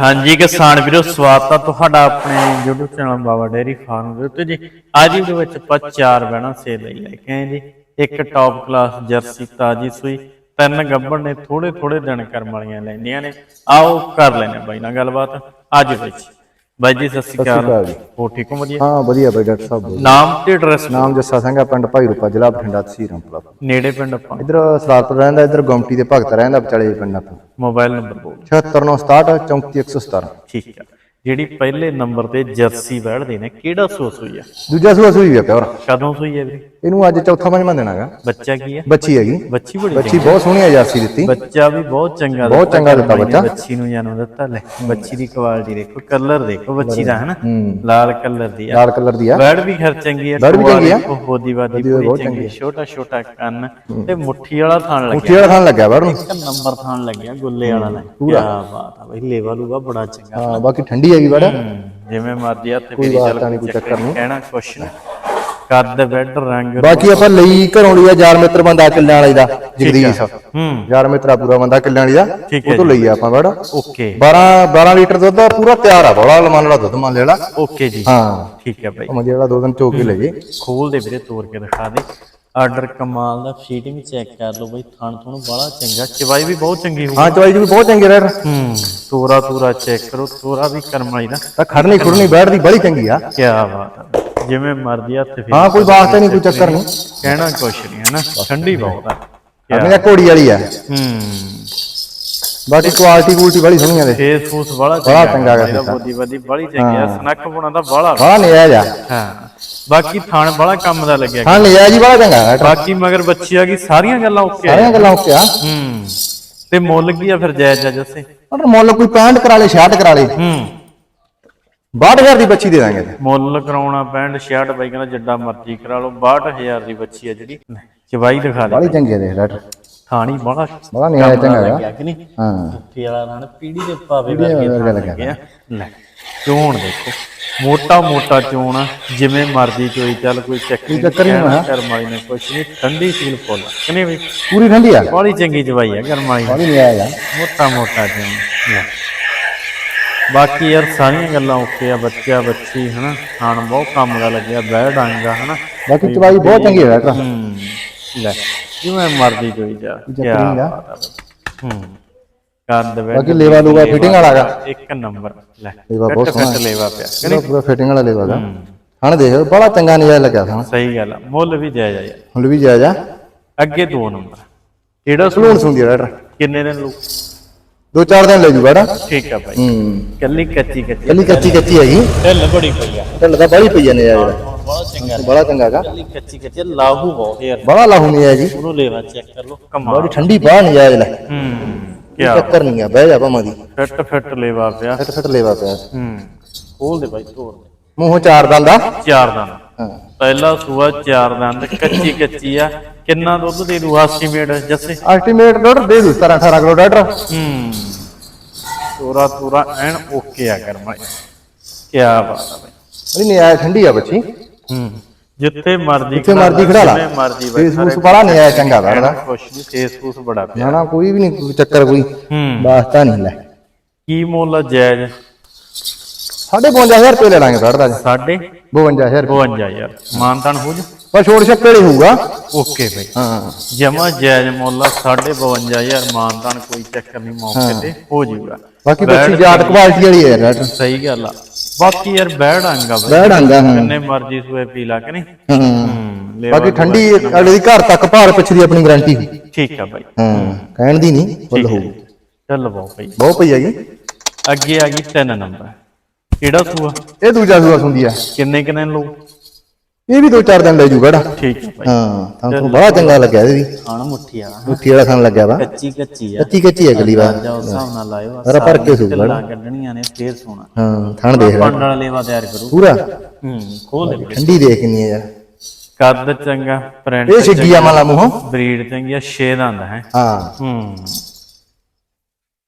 ਹਾਂਜੀ ਕਿਸਾਨ ਵੀਰੋ ਸਵਾਗਤ ਆ ਤੁਹਾਡਾ ਆਪਣੇ YouTube channel Baba dairy farm ਦੇ ਉੱਤੇ ਜੀ। ਅੱਜ ਦੇ ਵਿੱਚ ਆਪਾਂ ਚਾਰ ਬਹਿਣਾ ਸੇਲ ਲਈ ਲੈ ਕੇ ਆਏ ਜੀ। ਇੱਕ ਟੌਪ ਕਲਾਸ ਜਰਸੀ ਤਾਜੀ ਸੂਈ ਤਿੰਨ ਗੱਬੜ ਨੇ ਥੋੜੇ ਥੋੜੇ ਦਿਨ ਕਰਮ ਵਾਲੀਆਂ ਲੈਂਦੀਆਂ ਨੇ। ਆਓ ਕਰ ਲੈਣੇ ਬਾਈ ਨਾਲ ਗੱਲਬਾਤ। ਅੱਜ ਵਿੱਚ ਬਾਈ ਜੀ ਸਤਿ ਸ਼੍ਰੀ ਅਕਾਲ। ਹੋ ਠੀਕ ਹੋ ਵਧੀਆ? ਹਾਂ ਵਧੀਆ ਬਾਈ ਡਾਕਟਰ ਸਾਹਿਬ ਨਾਮ ਤੇ ਐਡਰੈਸ ਨਾਮ ਜੱਸਾ ਸਿੰਘ ਆ ਪਿੰਡ ਭਾਈ ਰੂਪਾ ਜ਼ਿਲ੍ਹਾ ਬਠਿੰਡਾ ਤਹਿਸੀਲ ਰਾਮਪੁਰਾ। ਨੇੜੇ ਪਿੰਡ ਆਪਾਂ। ਇਧਰ ਸਲਾਰਪੁਰ ਰਹਿੰਦਾ ਇਧਰ ਗੁਮਟੀ ਦੇ ਭਗਤ ਰਹਿੰਦਾ ਵਿਚਾਲੇ ਪਿੰਡ ਆਪਣਾ ਮੋਬਾਈਲ ਨੰਬਰ ਬੋਲ 76967 34117 ਠੀਕ ਆ ਜਿਹੜੀ ਪਹਿਲੇ ਨੰਬਰ ਤੇ ਜਰਸੀ ਬੈਠਦੇ ਨੇ ਕਿਹੜਾ ਸੂਸ ਹੋਈ ਆ? ਦੂਜਾ ਸੂਆ ਸੂਈ ਆ ਪਿਓਰ। ਕਦੋਂ ਸੂਈ ਹੈ ਵੀਰੇ ਇਹਨੂੰ ਅੱਜ ਚੌਥਾ ਪੰਜਵਾਂ ਦੇਣਾਗਾ ਬੱਚਾ ਕੀ ਹੈ ਬੱਚੀ ਹੈਗੀ। ਬੱਚੀ ਬੜੀ ਬੱਚੀ ਬਹੁਤ ਸੋਹਣੀ ਆ ਜਰਸੀ ਦਿੱਤੀ। ਬੱਚਾ ਵੀ ਬਹੁਤ ਚੰਗਾ ਬਹੁਤ ਚੰਗਾ ਦਿੱਤਾ ਬੱਚਾ। ਬੱਚੀ ਨੂੰ ਜਨਮ ਦਿੱਤਾ ਲੈ। ਬੱਚੀ ਦੀ ਕੁਆਲਿਟੀ ਦੇਖੋ ਕਲਰ ਦੇਖੋ ਬੱਚੀ ਦਾ ਹਨਾ? ਲਾਲ ਕਲਰ ਦੀ ਆ। ਲਾਲ ਕਲਰ ਦੀ ਆ। ਬੈੜ ਵੀ ਖਰ ਚੰਗੀ ਆ ਬੈੜ ਵੀ ਚੰਗੀ ਆ। ਬੋਦੀ ਬਾਦੀ ਬਹੁਤ ਪੂਰੀ ਚੰਗੀ ਛੋਟਾ ਛੋਟਾ ਕੰਨ ਤੇ ਮੁੱਠੀ ਵਾਲਾ ਥਾਣ ਲੱਗਿਆ। ਵਾਲਾ ਥਾਂ ਲੱਗਿਆ ਨੂੰ। ਇੱਕ ਨੰਬਰ ਥਾਣ ਲੱਗਿਆ ਗੁੱਲੇ ਵਾਲਾ ਲੈ। ਕੀ ਬਾਤ ਆ ਬਈ ਲੇਵਾ ਲੂਗਾ ਬੜਾ ਚੰਗਾ। ਹਾਂ ਬਾਕੀ ਠੰਡੀ ਹੈਗੀ ਬੜਾ। ਜਿਵੇਂ ਮਰਜ਼ੀ ਆ ਤੇ ਕੋਈ ਮੇਰੀ ਬਾਤ ਚੱਲ ਕੋਈ ਚੱਕਰ ਨਹੀਂ। ਕਹਿਣਾ ਕੁਛ ਨਹੀਂ। ਕੱਦ ਬੈੱਡ ਰੰਗ ਬਾਕੀ ਆਪਾਂ ਲਈ ਘਰੋਂ ਲਈ ਆ ਯਾਰ ਮਿੱਤਰ ਬੰਦਾ ਕਿੱਲਿਆਂ ਵਾਲੀ ਦਾ ਜਗਦੀਸ਼। ਹੂੰ। ਯਾਰ ਮਿੱਤਰਾ ਪੂਰਾ ਬੰਦਾ ਕਿੱਲਿਆਂ ਵਾਲੀ ਦਾ ਉਹ ਤੋਂ ਲਈ ਆ ਆਪਾਂ ਬੜਾ। ਓਕੇ। 12 12 ਲੀਟਰ ਦੁੱਧ ਆ, ਪੂਰਾ ਤਿਆਰ ਆ ਬੜਾ ਲਮਨ ਵਾਲਾ ਦੁੱਧ ਮੰਨ ਲੈਣਾ ਓਕੇ ਜੀ। ਹਾਂ। ਠੀਕ ਹੈ ਬਾਈ। ਉਹ ਜਿਹੜਾ ਦੋ ਦਿਨ ਚੋ ਕੇ ਖੋਲ ਦੇ ਵੀਰੇ ਤੋੜ ਕੇ ਦਿਖਾ ਦੇ। ਆਰਡਰ ਕਮਾਲ ਦਾ ਫੀਟਿੰਗ ਚੈੱਕ ਕਰ ਲਓ ਬਈ ਥਣ ਥਣ ਬੜਾ ਚੰਗਾ ਚਵਾਈ ਵੀ ਬਹੁਤ ਚੰਗੀ ਹੋਊ ਹਾਂ ਚਵਾਈ ਵੀ ਬਹੁਤ ਚੰਗੇ ਰਹਿ। ਹੂੰ ਤੋਰਾ ਤੋਰਾ ਚੈੱਕ ਕਰੋ ਤੋਰਾ ਵੀ ਕਰਮ ਵਾਲੀ ਦਾ ਤਾਂ ਖੜਨੀ ਖੁਰਨੀ ਬੈਠਦੀ ਬੜੀ ਚੰਗੀ ਆ। ਕੀ ਬਾਤ ਆ। ਜਿਵੇਂ ਮਰਜ਼ੀ ਹੱਥ ਫੇਰ ਹਾਂ ਕੋਈ ਵਾਸਤੇ ਨਹੀਂ ਕੋਈ ਚੱਕਰ ਨਹੀਂ ਕਹਿਣਾ ਕੁਛ ਨਹੀਂ ਹੈ ਨਾ? ਠੰਡੀ ਬਹੁਤ ਆ। ਆਪਣੇ ਘੋੜੀ ਵਾਲੀ ਆ। ਹੂੰ। ਬਾਕੀ ਕੁਆਲਿਟੀ ਕੁਆਲਿਟੀ ਬੜੀ ਸੋਹਣੀ ਆ ਦੇ ਫੇਸ ਫੂਸ ਬੜਾ ਬੜਾ ਚੰਗਾ ਗਾ ਬੋਦੀ ਬਦੀ ਬੜੀ ਚੰਗੀ ਆ ਸਨੱਖ ਬੁਣਾ ਦਾ ਬੜਾ ਹਾਂ ਨਿਆਜ ਆ। ਹਾਂ। ਬਾਕੀ ਥਣ ਬੜਾ ਕੰਮ ਦਾ ਲੱਗਿਆ ਹਾਂ ਨਿਆਜ ਹੀ ਬੜਾ ਚੰਗਾ ਹੈ। ਬਾਕੀ ਮਗਰ ਬੱਚੀ ਆ ਗਈ ਸਾਰੀਆਂ ਗੱਲਾਂ ਓਕੇ ਆ। ਸਾਰੀਆਂ ਗੱਲਾਂ ਓਕੇ ਆ। ਹੂੰ। ਤੇ ਮੁੱਲ ਕੀ ਆ ਫਿਰ ਜਾਇਜ਼ ਆ ਜੱਸੇ ਪਰ ਮੁੱਲ ਕੋਈ 65 ਕਰਾ ਲੇ 66 ਕਰਾ ਲੇ। ਹੂੰ। 62000 ਦੀ ਬੱਚੀ ਦੇ ਦਾਂਗੇ। ਮੁੱਲ ਕਰਾਉਣਾ 65 66 ਬਾਈ ਕਹਿੰਦਾ ਜਿੱਡਾ ਮਰਜ਼ੀ ਕਰਾ ਲਓ 62000 ਦੀ ਬੱਚੀ ਆ ਜਿਹੜੀ। ਚਵਾਈ ਦਿਖਾ ਲੈ ਬੜੀ ਚੰਗੀ ਦੇਖ ਲੈ। ਥਾਣੀ ਬੜਾ ਬੜਾ ਨਿਆਜ ਚੰਗਾ ਹੈਗਾ। ਲੱਗਿਆ ਕਿ ਨਹੀਂ? ਹਾਂ। ਵਾਲਾ ਨਾਲ ਪੀੜੀ ਦੇ ਪਾਵੇ ਪੀੜੀ ਵਰਗੇ ਲੱਗਿਆ। ਲੈ। ਚੋਣ ਦੇਖੋ। ਮੋਟਾ ਮੋਟਾ ਚੋਣ ਆ, ਜਿਵੇਂ ਮਰਜ਼ੀ ਚੋਈ ਚੱਲ ਕੋਈ ਚੱਕਰੀ ਚੱਕਰ ਨਹੀਂ। ਕਰਮ ਵਾਲੀ ਨੇ ਕੁਛ ਨਹੀਂ ਠੰਡੀ ਸੀਲ ਫੁੱਲ। ਕਿ ਨਹੀਂ ਬਈ ਪੂਰੀ ਠੰਡੀ ਆ? ਬੜੀ ਚੰਗੀ ਚਵਾਈ ਆ ਕਰਮ ਵਾਲੀ। ਬੜੀ ਨਿਆਜ ਆ ਮੋਟਾ ਮੋਟਾ ਚੋਣ। ਲੈ ਬਾਕੀ ਯਾਰ ਸਾਰੀਆਂ ਗੱਲਾਂ ਓਕੇ ਆ ਬੱਚਾ ਬੱਚੀ ਹਨਾ? ਖਾਣ ਬਹੁਤ ਕੰਮ ਦਾ ਲੱਗਿਆ ਬਹਿ ਡਾਂਗਾ ਹਨਾ? ਬਾਕੀ ਚਵਾਈ ਬਹੁਤ ਚੰਗੀ ਹੈ ਹੂੰ ਲੈ ਜਿਵੇਂ ਮਰਜ਼ੀ ਚੋਈ ਜਾ। ਕੀ ਨਹੀਂ ਗਾ। ਬਾਤ ਆ ਬਾਕੀ ਲੇਵਾ ਲੂਗਾ ਫਿਟਿੰਗ ਵਾਲਾ ਗਾ। ਇੱਕ ਨੰਬਰ ਲੈ। ਲੇਵਾ ਬਹੁਤ ਕੱਟ ਲੇਵਾ ਪਿਆ। ਇਹਦਾ ਨਹੀਂ ਪੂਰਾ ਫਿਟਿੰਗ ਵਾਲਾ ਲੈਵਾ ਦਾ ਹਣ ਦੇਖ ਬੜਾ ਚੰਗਾ ਨਿਆਜ ਲੱਗਿਆ ਸਾਨੂੰ ਸਹੀ ਗੱਲ ਆ। ਮੁੱਲ ਵੀ ਜਾਇਜ਼ ਆ ਯਾਰ। ਹੁਣ ਵੀ ਜਾਇਜ਼ ਆ। ਅੱਗੇ ਦੋ ਨੰਬਰ। ਕਿਹੜਾ ਸਲੂਨ ਆ ਡਾਕਟਰ? ਕਿੰਨੇ ਦਿਨ ਲੂ ਦੋ ਚਾਰ ਦਿਨ ਲੈ ਜੂ ਬੜਾ ਠੀਕ ਆ ਭਾਈ ਹੂੰ। ਕੱਲੀ ਕੱਚੀ ਕੱਚੀ। ਕੱਲੀ ਕੱਚੀ ਕੱਚੀ ਹੈਗੀ। ਢਿੱਲ ਬੜੀ ਪਈ ਆ। ਢਿੱਲ ਤਾਂ ਬੜੀ ਪਈ ਆ ਦਾ। ਹੁਣ ਬਹੁਤ ਚੰਗਾ। ਬੜਾ ਚੰਗਾ ਹੈਗਾ ਕੱਲੀ ਕੱਚੀ ਕੱਚੀ ਲਾਹੂ ਬਹੁਤ ਯਾਰ। ਬੜਾ ਲਾਹੂ ਨਿਆਜ ਜੀ। ਉਹਨੂੰ ਲੈਵਾ ਚੈੱਕ ਕਰ ਲੋ ਕਮਾਲ। ਬੜੀ ਠੰਡੀ ਬਾਹ ਨਿਆਜ ਲੈ ਹੂੰ। ਕੀ ਚੱਕਰ ਨਹੀਂ ਆ ਬਹਿ ਜਾ ਭਾਵਾਂ ਦੀ। ਫਿੱਟ ਫਿੱਟ ਲੈਵਾ ਪਿਆ ਫਿੱਟ ਫਿੱਟ ਲੈਵਾ ਪਿਆ ਹੂੰ। ਖੋਲ ਦੇ ਭਾਈ ਤੋੜ ਦੇ। ਮੂੰਹੋਂ ਚਾਰ ਦੰਦ ਆ। ਚਾਰ ਦੰਦ। ਹਾਂ। ਪਹਿਲਾ ਸੂਆ ਚਾਰ ਦੰਦ ਕੱਚੀ ਕੱਚੀ ਆ। ਕਿੰਨਾ ਦੁੱਧ ਦੇ ਦੂ? ਐਸਟੀਮੇਟ ਜੱਸੇ। ਅਲਟੀਮੇਟ ਡਾਕਟਰ ਦੇ ਦੂ 17 18 ਕਿਲੋ ਡਾਕਟਰ। ਹੂੰ। ਤੋਰਾ ਤੋਰਾ ਐਨ ਓਕੇ ਆ ਕਰਮਾ ਕੀ ਬਾਤ ਆ ਭਾਈ ਬੜੀ ਨਿਆਜ ਠੰਡੀ ਆ ਬੱਚੀ। ਹੂੰ। ਜਿੱਥੇ ਮਰਜ਼ੀ ਜਿੱਥੇ ਮਰਜ਼ੀ ਖੜਾ ਲਾ। ਮਰਜ਼ੀ ਫੂਸ ਬੜਾ ਨਿਆਜ ਚੰਗਾ ਬੈਠਦਾ ਖੁਸ਼ ਨਹੀਂ ਫੇਸ ਫੂਸ ਬੜਾ ਪਿਆ ਨਾ ਕੋਈ ਵੀ ਨਹੀਂ ਕੋਈ ਚੱਕਰ ਕੋਈ ਹੂੰ। ਵਾਸਤਾ ਨਹੀਂ ਲੈ। ਕੀ ਮੁੱਲ ਆ ਜਾਇਜ਼? ਸਾਢੇ 55000 ਰੁਪਏ ਲੈ ਲਾਂਗੇ ਬੈਠਦਾ ਜੀ ਸਾਢੇ 52000 ਰੁਪਏ। 52000 ਮਾਨਤਾਨ ਹੋ ਜਾ? ਪਰ ਛੋੜ ਛੱਪੇ ਹੀ ਹੋਊਗਾ। ਓਕੇ ਭਾਈ ਹਾਂ। ਜਮਾ ਜਾਇਜ਼ ਮੁੱਲ ਆ, ਸਾਢੇ 52000 ਮਾਨਤਾਨ ਕੋਈ ਚੱਕਰ ਨਹੀਂ ਮੌਕੇ ਤੇ ਹੋ ਜਾਊਗਾ ਬਾਕੀ ਬੱਚੀ ਜਾਟ ਕੁਆਲਿਟੀ ਵਾਲੀ ਹੈ ਡਾਕਟਰ ਸਹੀ ਗੱਲ ਆ। ਬਾਕੀ ਯਾਰ ਬੈੜ ਆਂਗਾ ਬਈ ਬੈੜ ਆਂਗਾ ਹਾਂ। ਕਿੰਨੇ ਮਰਜ਼ੀ ਸੂਏ ਪੀ ਲਾ ਕਿ ਨਹੀਂ ਹਾਂ। ਬਾਕੀ ਠੰਡੀ ਅਗਲੇ ਦੀ ਘਰ ਤੱਕ ਭਾਰ ਪਿੱਛੇ ਦੀ ਆਪਣੀ ਗਾਰੰਟੀ ਠੀਕ ਆ ਬਾਈ। ਹਾਂ ਕਹਿਣ ਦੀ ਨਹੀਂ ਫੁੱਲ ਹੋਊ ਚੱਲ ਬਹੁ ਭਾਈ ਬਹੁਤ ਪਈ ਹੈਗੀ। ਅੱਗੇ ਆ ਗਈ 3 ਨੰਬਰ। ਕਿਹੜਾ ਸੂਆ? ਇਹ ਦੂਜਾ ਸੂਆ ਸੁੰਦੀ ਆ। ਕਿੰਨੇ ਕਿੰਨੇ ਲੋ ਇਹ ਵੀ ਦੋ ਚਾਰ ਦਿਨ ਲੈ ਜੂ ਬੜਾ ਠੀਕ ਹਾਂ ਤੁਹਾਨੂੰ ਬੜਾ ਚੰਗਾ ਲੱਗਿਆ ਇਹਦੇ ਵੀ। ਖਾਣ ਮੁੱਠੀ ਆ। ਮੁੱਠੀ ਵਾਲਾ ਖਾਣ ਲੱਗਿਆ ਵਾ। ਕੱਚੀ ਕੱਚੀ ਆ। ਕੱਚੀ ਕੱਚੀ ਹੈ ਗਲੀ ਵਾ ਜਾ ਉਸ ਹਿਸਾਬ ਨਾਲ ਲਾਇਓ। ਸਾਰਾ ਭਰ ਕੇ ਸੂਗਾ ਲਾ ਕੱਢਣੀਆਂ ਨੇ ਫੇਰ ਸੋਣਾ। ਹਾਂ ਥਣ ਦੇਖ ਲੈ। ਪੰਡ ਵਾਲਾ ਲੇਵਾ ਤਿਆਰ ਕਰੂ। ਪੂਰਾ? ਹੂੰ ਖੋਲ ਦੇ ਠੰਡੀ ਦੇਖ ਕਿੰਨੀ ਹੈ ਯਾਰ। ਕੱਦ ਚੰਗਾ ਪ੍ਰਿੰਟ ਇਹ ਛਿੱਗੀ ਆ ਮਾਲਾ ਮੂੰਹੋਂ। ਬਰੀਡ ਚੰਗੀ ਆ 6 ਦੰਦ ਹੈ। ਹਾਂ। ਹੂੰ।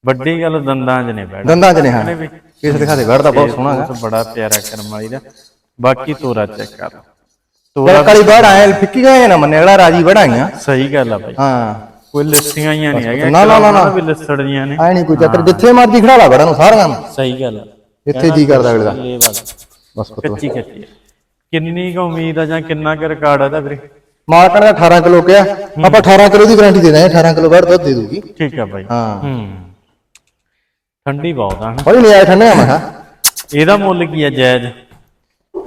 ਵੱਡੀ ਗੱਲ ਦੰਦਾਂ 'ਚ ਨੇ ਬੈਠ ਦੰਦਾਂ ਚ ਨੇ ਹਾਂ। ਇਸ ਦਿਖਾ ਦੇ ਵੜਦਾ ਬਹੁਤ ਸੋਹਣਾ ਹੈ। ਬੜਾ ਪਿਆਰਾ ਕਰਮ ਵਾਲੀ ਦਾ। ਬਾਕੀ ਤੋਰਾ ਚੈੱਕ ਕਰ। ਤੋਰਾ ਯਾਰ ਕਾਲੀ ਬੜ ਆਏ ਫਿੱਕੀ ਗਏ ਨਾ ਮੰਨੇ ਅਗਲਾ ਰਾਜੀ ਬੜਾਈਆਂ ਸਹੀ ਗੱਲ ਆ ਬਾਈ। ਹਾਂ। ਕੋਈ ਲਿਸਟੀਆਂ ਹੀ ਨਹੀਂ ਹੈਗੀਆਂ ਨਾ, ਨਾ, ਨਾ, ਨਾ। ਵੀ ਲਿਸੜ ਜੀਆਂ ਨੇ। ਐ ਨਹੀਂ ਕੋਈ ਚੱਕਰ ਜਿੱਥੇ ਮਰਜ਼ੀ ਖੜਾ ਲਾ ਬੜਾ ਨੂੰ ਸਾਰਿਆਂ ਨੂੰ। ਸਹੀ ਗੱਲ ਆ। ਜਿੱਥੇ ਜੀ ਕਰਦਾ ਅਗਲੇ ਦਾ। ਬਸ ਕੱਚੀ ਕੱਚੀ। ਕਿੰਨੀ ਕੁ ਉਮੀਦ ਆ ਜਾਂ ਕਿੰਨਾ ਕੁ ਰਿਕਾਰਡ ਆ ਦਾ ਵੀਰੇ? ਮਾਰਕਣ ਦਾ 18 ਕਿਲੋ ਕਿਹਾ। ਆਪਾਂ 18 ਕਿਲੋ ਦੀ ਗਾਰੰਟੀ ਦੇ ਦਾਂਗੇ 18 ਕਿਲੋ ਬਾਅਦ ਦੁੱਧ ਦੇ ਦੂਗੀ ਠੀਕ ਆ ਬਾਈ। ਹਾਂ। ਹੂੰ। ਠੰਡੀ ਬਹੁਤ ਆ ਹਨਾ ਬੜੀ ਨਹੀਂ ਆਇਆ ਠੰਡਾ ਮੈਂ ਇਹਦਾ ਮੁੱਲ ਕੀ ਆ ਜਾਇਜ਼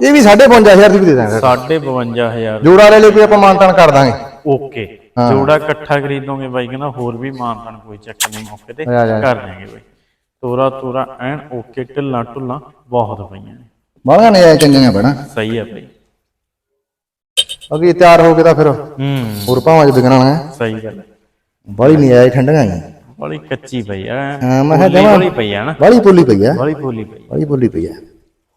ਇਹ ਵੀ 55000 ਦੀ ਵੀ ਦੇ ਦਾਂਗੇ। 52500 ਜੋੜਾ ਲੈ ਲਈ ਕੋਈ ਆਪਾਂ ਮਾਨਤਾਨ ਕਰ ਦਾਂਗੇ। ਓਕੇ। ਜੋੜਾ ਇਕੱਠਾ ਖਰੀਦੋਗੇ ਬਾਈ ਕਹਿੰਦਾ ਹੋਰ ਵੀ ਮਾਨਤਨ ਕੋਈ ਚੱਕਰ ਨਹੀਂ ਮੌਕੇ ਤੇ। ਕਰ ਦਾਂਗੇ ਬਾਈ। ਤੋਰਾ ਤੋਰਾ ਐਨ ਓਕੇ ਢਿੱਲਾਂ ਢੁੱਲਾਂ ਬਹੁਤ ਪਈਆਂ ਨੇ। ਬਾਹਲਾ ਨਹੀਂ ਆਇਆ ਚੰਗੀਆਂ ਬਣਾ ਸਹੀ ਆ ਬਾਈ। ਅਗੇ ਤਿਆਰ ਹੋ ਕੇ ਤਾਂ ਫਿਰ ਹੂੰ। ਹੋਰ ਭਾਵਾਂ ਚ ਵਿਕਣਾ ਹੈ। ਸਹੀ ਗੱਲ ਬੜੀ ਨਹੀਂ ਆਇਆ ਠੰਡੀਆਂ ਹੀ ਬੜੀ ਕੱਚੀ ਪਈ ਆ। ਹਾਂ, ਮੈਂ ਕਿਹਾ ਜਮਾਂ- ਬੜੀ ਪਈ ਆ ਨਾ। ਬੜੀ ਪੁੱਲੀ ਪਈ ਆ। ਬੜੀ ਪੋਲੀ ਪਈ ਬੜੀ ਪੁੱਲੀ ਪਈ ਆ।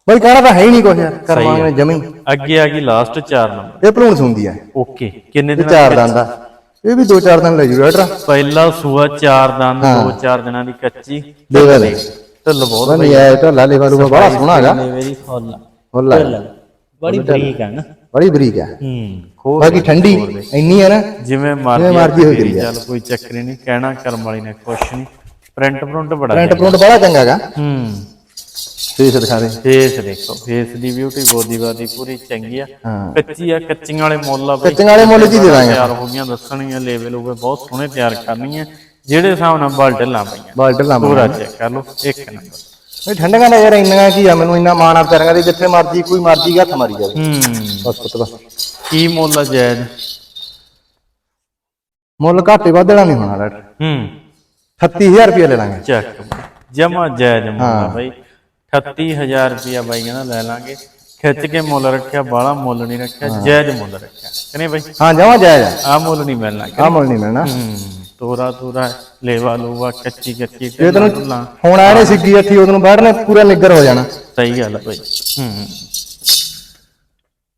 ਬਈ ਕਹਿਣਾ ਤਾਂ ਹੈ ਹੀ ਨਹੀਂ ਕੁਛ ਯਾਰ ਕਰਵਾਂਗੇ ਨੇ ਜਮੀ। ਅੱਗੇ ਆ ਗਈ ਲਾਸਟ 4 ਨੰਬਰ ਇਹ ਭਲੂਣ ਸੁੰਦੀ ਆ। ਓਕੇ ਕਿੰਨੇ ਇਹ ਦਿਨਾਂ ਚਾਰ ਦੰਦ ਆ। ਇਹ ਵੀ ਦੋ ਚਾਰ ਦਿਨ ਲੈ ਜੂ ਡਾਕਟਰ ਪਹਿਲਾ ਸੂਆ 4 ਦੰਦ 2-4 ਦਿਨਾਂ ਦੀ ਕੱਚੀ। ਦੇਵਾ ਲੈ ਢਿੱਲ ਬਹੁਤ ਨਹੀਂ ਆਇਆ ਤਾਂ ਲਾਲੇ ਵਾਲੂ ਬੜਾ ਸੋਹਣਾ ਹੈਗਾ। ਮੇਰੀ ਫੁੱਲ। ਹੁੱਲਾ ਬੜੀ ਬਰੀਕ ਆ ਨਾ। ਬੜੀ ਬਰੀਕ ਆ। ਹੂੰ ਖੋ ਬਾਕੀ ਠੰਡੀ ਇੰਨੀ ਆ ਨਾ ਜਿਵੇਂ ਮਰਜ਼ੀ ਮਰਜ਼ੀ ਹੋਈ ਕਰੀ ਚੱਲ ਕੋਈ ਚੱਕਰ ਹੀ ਨਹੀਂ। ਕਹਿਣਾ ਕਰਮ ਵਾਲੀ ਨੇ ਕੁਛ ਨਹੀਂ। ਪ੍ਰਿੰਟ ਪ੍ਰਿੰਟ ਬੜਾ ਪ੍ਰਿੰਟ ਪ੍ਰਿੰਟ ਬੜਾ ਚੰਗਾ ਹੈਗਾ। ਹੂੰ। ਫੇਸ ਦਿਖਾ ਦੇ। ਫੇਸ ਦੇਖੋ ਫੇਸ ਦੀ ਬਿਊਟੀ ਬੋਦੀ ਬਾਦੀ ਪੂਰੀ ਚੰਗੀ ਆ। ਹਾਂ। ਕੱਚੀ ਆ ਕੱਚੀਆਂ ਵਾਲੇ ਮੁੱਲ ਆ ਬਈ। ਕੱਚੀਆਂ ਵਾਲੇ ਮੁੱਲ ਹੀ ਦੇ ਦਾਂਗੇ? ਤਿਆਰ ਹੋ ਗਈਆਂ ਦੱਸਣੀਆਂ ਲੇਵਲ ਹੋਵੇ ਬਹੁਤ ਸੋਹਣੇ ਤਿਆਰ ਕਰਨੀਆਂ। ਜਿਹੜੇ ਹਿਸਾਬ ਨਾਲ ਬਲ ਢਿੱਲਾਂ ਪਈਆਂ। ਬਾਲਟਰ ਲਾ ਪੂਰਾ ਚੈੱਕ ਕਰ ਲਓ ਇੱਕ ਨੰਬਰ ਇਹ ਠੰਡੀਆਂ ਦਾ ਯਾਰ ਇੰਨੀਆਂ ਕੀ ਆ? ਮੈਨੂੰ ਇੰਨਾ ਮਾਣ ਆ ਵਿਚਾਰੀਆਂ ਦੇ ਜਿੱਥੇ ਮਰਜ਼ੀ ਕੋਈ ਮਰਜ਼ੀ ਹੱਥ ਮਾਰੀ ਜਾਵੇ। ਹੂੰ। ਬਸ ਪੁੱਤ ਬਸ। ਕੀ ਮੁੱਲ ਆ ਜਾਇਜ਼ ਮੁੱਲ ਘਾਟੇ ਵਾਧੜਾ ਨਹੀਂ ਹੋਣਾ ਡਾਕਟਰ। ਹੂੰ। 36000 ਰੁਪਏ ਲੈ ਲਾਂਗੇ। ਚੱਕ ਜਮਾ ਜਾਇਜ਼ ਮੁੱਲ ਆ ਬਾਈ। 38000 ਰੁਪਇਆ ਬਾਈ ਕਹਿੰਦਾ ਲੈ ਲਾਂਗੇ। ਖਿੱਚ ਕੇ ਮੁੱਲ ਰੱਖਿਆ ਬਾਹਲਾ ਮੁੱਲ ਨਹੀਂ ਰੱਖਿਆ ਜਾਇਜ਼ ਮੁੱਲ ਰੱਖਿਆ। ਕਿ ਨਹੀਂ ਬਾਈ ਹਾਂ ਜਮਾ ਜਾਇਜ਼ ਆ। ਮੁੱਲ ਨਹੀਂ ਮਿਲਣਾ। ਆ ਮੁੱਲ ਨਹੀਂ ਮਿਲਣਾ। ਹੂੰ ਤੋਰਾ ਤੋਰਾ ਲੇਵਾ ਲੂਵਾ ਕੱਚੀ ਕੱਚੀ ਜੇ ਤੈਨੂੰ ਢਿੱਲਾਂ। ਹੁਣ ਆਏ ਨੇ ਸਿੱਗੀ ਹੱਥੀ ਉਹਨੂੰ ਬੈਠਣੇ ਪੂਰਾ ਨਿੱਗਰ ਹੋ ਜਾਣਾ। ਸਹੀ ਗੱਲ ਭਾਈ ਹੂੰ।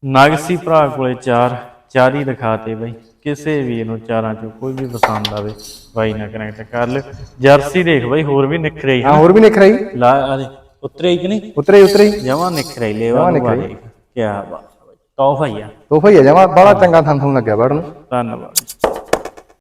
ਨਾਗਸੀ ਭਰਾ ਕੋਲੇ ਚਾਰ ਚਾਰ ਹੀ ਦਿਖਾਤੇ ਬਾਈ। ਕਿਸੇ ਵੀ ਨੂੰ ਚਾਰਾਂ ਚੋਂ ਕੋਈ ਵੀ ਪਸੰਦ ਆਵੇ ਬਾਈ ਨਾਲ ਕਨੈਕਟ ਕਰ ਲਿਓ। ਜਰਸੀ ਦੇਖ ਬਾਈ ਹੋਰ ਵੀ ਨਿਖਰੇ ਹਾਂ ਹੋਰ ਵੀ ਨਿਖਰਾ ਲਾ ਆਦੇ ਉਤਰੇ ਹੀ ਕਿ ਨਹੀਂ? ਉਤਰੇ ਹੀ ਉਤਰੇ ਹੀ। ਜਮਾ ਨਿਖਰੇ ਲੈਵਾ ਨੂੰ ਦੇਖ। ਕੀ ਬਾਤ। ਬਾਈ ਟੌਫ ਹੀ ਆ। ਤੋਹਫਾ ਹੀ ਆ ਜਮਾ। ਬੜਾ ਚੰਗਾ ਥਾਂ ਤੁਹਾਨੂੰ ਲੱਗਿਆ ਬੈਠਣ ਨੂੰ। ਧੰਨਵਾਦ।